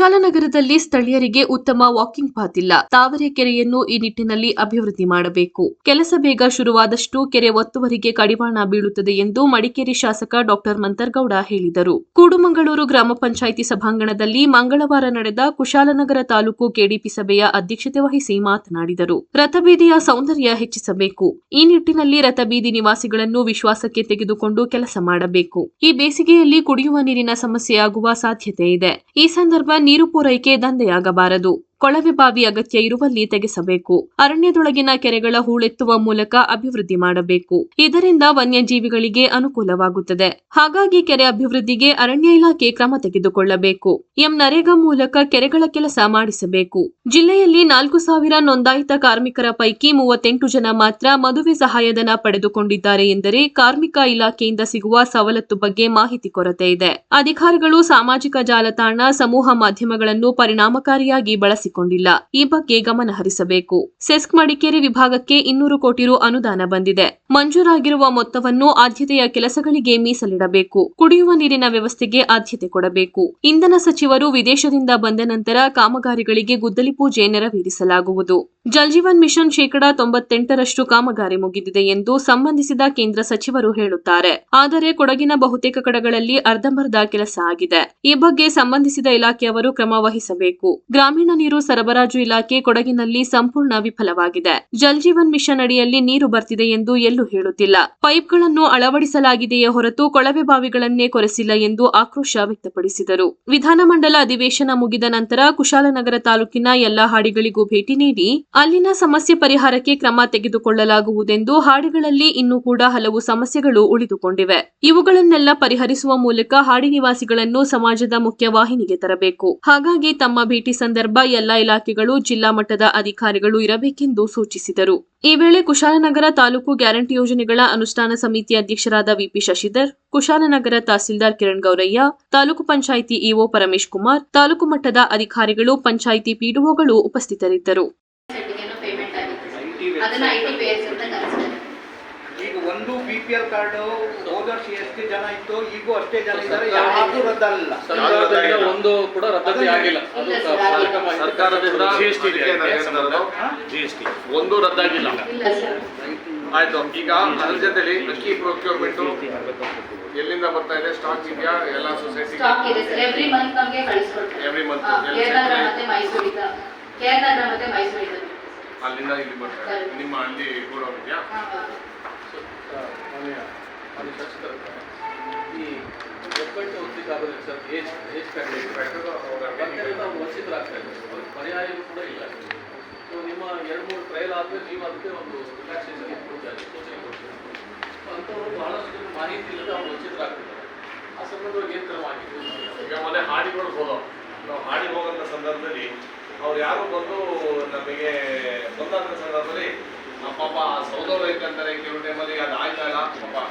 ಕುಶಾಲನಗರದಲ್ಲಿ ಸ್ಥಳೀಯರಿಗೆ ಉತ್ತಮ walking path ಇಲ್ಲ. ತಾವರೆಕೆರೆಯನ್ನು ಈ ನಿಟ್ಟಿನಲ್ಲಿ ಅಭಿವೃದ್ಧಿ ಮಾಡಬೇಕು. ಕೆಲಸ ಬೇಗ ಶುರುವಾದಷ್ಟು ಕೆರೆ ಒತ್ತುವರಿಗೆ ಕಡಿವಾಣ ಬೀಳುತ್ತದೆ ಎಂದು ಮಡಿಕೇರಿ ಶಾಸಕ ಡಾಕ್ಟರ್ ಮಂತರ್ಗೌಡ ಹೇಳಿದರು. ಕೂಡುಮಂಗಳೂರು ಗ್ರಾಮ ಪಂಚಾಯಿತಿ ಸಭಾಂಗಣದಲ್ಲಿ ಮಂಗಳವಾರ ನಡೆದ ಕುಶಾಲನಗರ ತಾಲೂಕು ಕೆಡಿಪಿ ಸಭೆಯ ಅಧ್ಯಕ್ಷತೆ ವಹಿಸಿ ಮಾತನಾಡಿದರು. ರಥಬೀದಿಯ ಸೌಂದರ್ಯ ಹೆಚ್ಚಿಸಬೇಕು. ಈ ನಿಟ್ಟಿನಲ್ಲಿ ರಥಬೀದಿ ನಿವಾಸಿಗಳನ್ನು ವಿಶ್ವಾಸಕ್ಕೆ ತೆಗೆದುಕೊಂಡು ಕೆಲಸ ಮಾಡಬೇಕು. ಈ ಬೇಸಿಗೆಯಲ್ಲಿ ಕುಡಿಯುವ ನೀರಿನ ಸಮಸ್ಯೆಯಾಗುವ ಸಾಧ್ಯತೆ ಇದೆ. ಈ ಸಂದರ್ಭ ನೀರು ಪೂರೈಕೆ ದಂಧೆಯಾಗಬಾರದು. ಕೊಳವೆ ಬಾವಿ ಅಗತ್ಯ ಇರುವಲ್ಲಿ ತೆಗೆಸಬೇಕು. ಅರಣ್ಯದೊಳಗಿನ ಕೆರೆಗಳ ಹೂಳೆತ್ತುವ ಮೂಲಕ ಅಭಿವೃದ್ಧಿ ಮಾಡಬೇಕು. ಇದರಿಂದ ವನ್ಯಜೀವಿಗಳಿಗೆ ಅನುಕೂಲವಾಗುತ್ತದೆ. ಹಾಗಾಗಿ ಕೆರೆ ಅಭಿವೃದ್ಧಿಗೆ ಅರಣ್ಯ ಇಲಾಖೆ ಕ್ರಮ ತೆಗೆದುಕೊಳ್ಳಬೇಕು. ಎಂ. ನರೇಗಾ ಮೂಲಕ ಕೆರೆಗಳ ಕೆಲಸ ಮಾಡಿಸಬೇಕು. ಜಿಲ್ಲೆಯಲ್ಲಿ ನಾಲ್ಕು ಸಾವಿರ ನೋಂದಾಯಿತ ಕಾರ್ಮಿಕರ ಪೈಕಿ ಮೂವತ್ತೆಂಟು ಜನ ಮಾತ್ರ ಮದುವೆ ಸಹಾಯಧನ ಪಡೆದುಕೊಂಡಿದ್ದಾರೆ ಎಂದರೆ ಕಾರ್ಮಿಕ ಇಲಾಖೆಯಿಂದ ಸಿಗುವ ಸವಲತ್ತು ಬಗ್ಗೆ ಮಾಹಿತಿ ಕೊರತೆ ಇದೆ. ಅಧಿಕಾರಿಗಳು ಸಾಮಾಜಿಕ ಜಾಲತಾಣ, ಸಮೂಹ ಮಾಧ್ಯಮಗಳನ್ನು ಪರಿಣಾಮಕಾರಿಯಾಗಿ ಬಳಸಿಕೊಂಡಿಲ್ಲ ಈ ಬಗ್ಗೆ ಗಮನ ಹರಿಸಬೇಕು. ಸೆಸ್ಕ್ ಮಡಿಕೇರಿ ವಿಭಾಗಕ್ಕೆ ಇನ್ನೂರು ಕೋಟಿ ರು ಅನುದಾನ ಬಂದಿದೆ. ಮಂಜೂರಾಗಿರುವ ಮೊತ್ತವನ್ನು ಆದ್ಯತೆಯ ಕೆಲಸಗಳಿಗೆ ಮೀಸಲಿಡಬೇಕು. ಕುಡಿಯುವ ನೀರಿನ ವ್ಯವಸ್ಥೆಗೆ ಆದ್ಯತೆ ಕೊಡಬೇಕು. ಇಂಧನ ಸಚಿವರು ವಿದೇಶದಿಂದ ಬಂದ ನಂತರ ಕಾಮಗಾರಿಗಳಿಗೆ ಗುದ್ದಲಿ ಪೂಜೆ ನೆರವೇರಿಸಲಾಗುವುದು. ಜಲ್ ಜೀವನ್ ಮಿಷನ್ ಶೇಕಡಾ ತೊಂಬತ್ತೆಂಟರಷ್ಟು ಕಾಮಗಾರಿ ಮುಗಿದಿದೆ ಎಂದು ಸಂಬಂಧಿಸಿದ ಕೇಂದ್ರ ಸಚಿವರು ಹೇಳುತ್ತಾರೆ. ಆದರೆ ಕೊಡಗಿನ ಬಹುತೇಕ ಕಡೆಗಳಲ್ಲಿ ಅರ್ಧಂಬರ್ಧ ಕೆಲಸ ಆಗಿದೆ. ಈ ಬಗ್ಗೆ ಸಂಬಂಧಿಸಿದ ಇಲಾಖೆಯವರು ಕ್ರಮ ವಹಿಸಬೇಕು. ಗ್ರಾಮೀಣ ನೀರು ಸರಬರಾಜು ಇಲಾಖೆ ಕೊಡಗಿನಲ್ಲಿ ಸಂಪೂರ್ಣ ವಿಫಲವಾಗಿದೆ. ಜಲ್ಜೀವನ್ ಮಿಷನ್ ಅಡಿಯಲ್ಲಿ ನೀರು ಬರ್ತಿದೆ ಎಂದು ಎಲ್ಲೂ ಹೇಳುತ್ತಿಲ್ಲ. ಪೈಪ್ಗಳನ್ನು ಅಳವಡಿಸಲಾಗಿದೆಯೇ ಹೊರತು ಕೊಳವೆ ಬಾವಿಗಳನ್ನೇ ಕೊರೆಸಿಲ್ಲ ಎಂದು ಆಕ್ರೋಶ ವ್ಯಕ್ತಪಡಿಸಿದರು. ವಿಧಾನಮಂಡಲ ಅಧಿವೇಶನ ಮುಗಿದ ನಂತರ ಕುಶಾಲನಗರ ತಾಲೂಕಿನ ಎಲ್ಲಾ ಹಾಡಿಗಳಿಗೂ ಭೇಟಿ ನೀಡಿ ಅಲ್ಲಿನ ಸಮಸ್ಯೆ ಪರಿಹಾರಕ್ಕೆ ಕ್ರಮ ತೆಗೆದುಕೊಳ್ಳಲಾಗುವುದೆಂದು ಹಾಡಿಗಳಲ್ಲಿ ಇನ್ನೂ ಕೂಡ ಹಲವು ಸಮಸ್ಯೆಗಳು ಉಳಿದುಕೊಂಡಿವೆ. ಇವುಗಳನ್ನೆಲ್ಲ ಪರಿಹರಿಸುವ ಮೂಲಕ ಹಾಡಿ ನಿವಾಸಿಗಳನ್ನು ಸಮಾಜದ ಮುಖ್ಯವಾಹಿನಿಗೆ ತರಬೇಕು. ಹಾಗಾಗಿ ತಮ್ಮ ಭೇಟಿ ಸಂದರ್ಭ ಎಲ್ಲಾ ಇಲಾಖೆಗಳು, ಜಿಲ್ಲಾ ಮಟ್ಟದ ಅಧಿಕಾರಿಗಳು ಇರಬೇಕೆಂದು ಸೂಚಿಸಿದರು. ಈ ವೇಳೆ ಕುಶಾಲನಗರ ತಾಲೂಕು ಗ್ಯಾರಂಟಿ ಯೋಜನೆಗಳ ಅನುಷ್ಠಾನ ಸಮಿತಿ ಅಧ್ಯಕ್ಷರಾದ ವಿಪಿ ಶಶಿಧರ್, ಕುಶಾಲನಗರ ತಹಸೀಲ್ದಾರ್ ಕಿರಣ್ ಗೌರಯ್ಯ, ತಾಲೂಕು ಪಂಚಾಯಿತಿ ಇಒ ಪರಮೇಶ್ ಕುಮಾರ್, ತಾಲೂಕು ಮಟ್ಟದ ಅಧಿಕಾರಿಗಳು, ಪಂಚಾಯಿತಿ ಪಿಡಿಒಗಳು ಉಪಸ್ಥಿತರಿದ್ದರು. ಅದನ್ನ ಐ ಟಿ ಪೇ ಅಂತ ಕಳಿಸ್ತಾರೆ ಈಗ ಒಂದು ಬಿ ಪಿ ಎಲ್ ಕಾರ್ಡ್ ಹೋದ ವರ್ಷ ಎಷ್ಟು ಜನ ಇತ್ತು ಈಗೂ ಅಷ್ಟೇ ಜನ ಇದ್ದಾರೆ ಯಾರು ರದ್ದಲ್ಲ. ಸರ್ಕಾರದಿಂದ ಒಂದು ಕೂಡ ರದ್ದತಿ ಆಗಿಲ್ಲ. ಅದು ಸರ್ಕಾರದಿಂದ ಜಿ ಎಸ್ ಟಿ ಸರ್ಕಾರದಿಂದ ಎಸ್ ಟಿ. ಒಂದು ರದ್ದಾಗಿಲ್ಲ. ಇಲ್ಲ ಸರ್. ಆಯ್ತು ಈಗ ಅದ್ರ ಜೊತೆಲಿ ಅಕ್ಕಿ ಪ್ರೊಕ್ಯೂರ್ಮೆಂಟ್ ಎಲ್ಲಿಂದ ಬರ್ತಾ ಇದೆ? ಸ್ಟಾಕ್ ಇದೆಯಾ? ಎಲ್ಲ ಸೊಸೈಟಿ ಸ್ಟಾಕ್ ಇದೆ ಸರ್ ಎವ್ರಿ ಮಂತ್ ನಮಗೆ ಕಳಿಸ್ಕೊಡ್ತಾರೆ. ಎವ್ರಿ ಮಂತ್ ಕೇರಳ ಮತ್ತೆ ಮೈಸೂರಿಂದ. ಕೇರಳ ಮತ್ತೆ ಮೈಸೂರಿಂದ. ಅಲ್ಲಿಂದ ಇಲ್ಲಿ ಬರ್ತಾರೆ. ನಿಮ್ಮ ಅಲ್ಲಿ ಕೂಡ ಇದೆಯಾ ಶಾಸಕರ ಈ ಸರ್ ಏಜ್ ಏಜ್ ನಾವು ಪರ್ಯಾಯವೂ ಕೂಡ ಇಲ್ಲ. ಸೊ ನಿಮ್ಮ ಎರಡು ಮೂರು ಟ್ರಯಲ್ ಆದಮೇಲೆ ನೀವು ಅದಕ್ಕೆ ಒಂದು ರಿಲ್ಯಾಕ್ಸೇಷನ್ ಕೊಡ್ತಾರೆ ಸೂಚನೆ ಕೊಡ್ತೀವಿ ಅಂಥವ್ರು ಬಹಳಷ್ಟು ಮಾಹಿತಿ ಇಲ್ಲದೆ ಅವ್ರು ವಂಚಿತರಾಗ್ತಿದ್ದಾರೆ ಆ ಸಂದರ್ಭದಲ್ಲಿ ಏನು ಈಗ ಮೊನ್ನೆ ಹಾಡಿಗಳು ಹೋದೋ ನಾವು ಹಾಡಿ ಹೋಗಂತ ಸಂದರ್ಭದಲ್ಲಿ ಅವ್ರು ಯಾರು ಬಂದು ನಮಗೆ ಬಂದಂತ ಸಂದರ್ಭದಲ್ಲಿ ಪಾಪ ಸೌದವ್ರು ಐತೆ ಅಂತಾರೆ ಕೆಲವು ಟೈಮಲ್ಲಿ ಅದು ಆಯ್ತಾ ಇಲ್ಲ? ಪಾಪ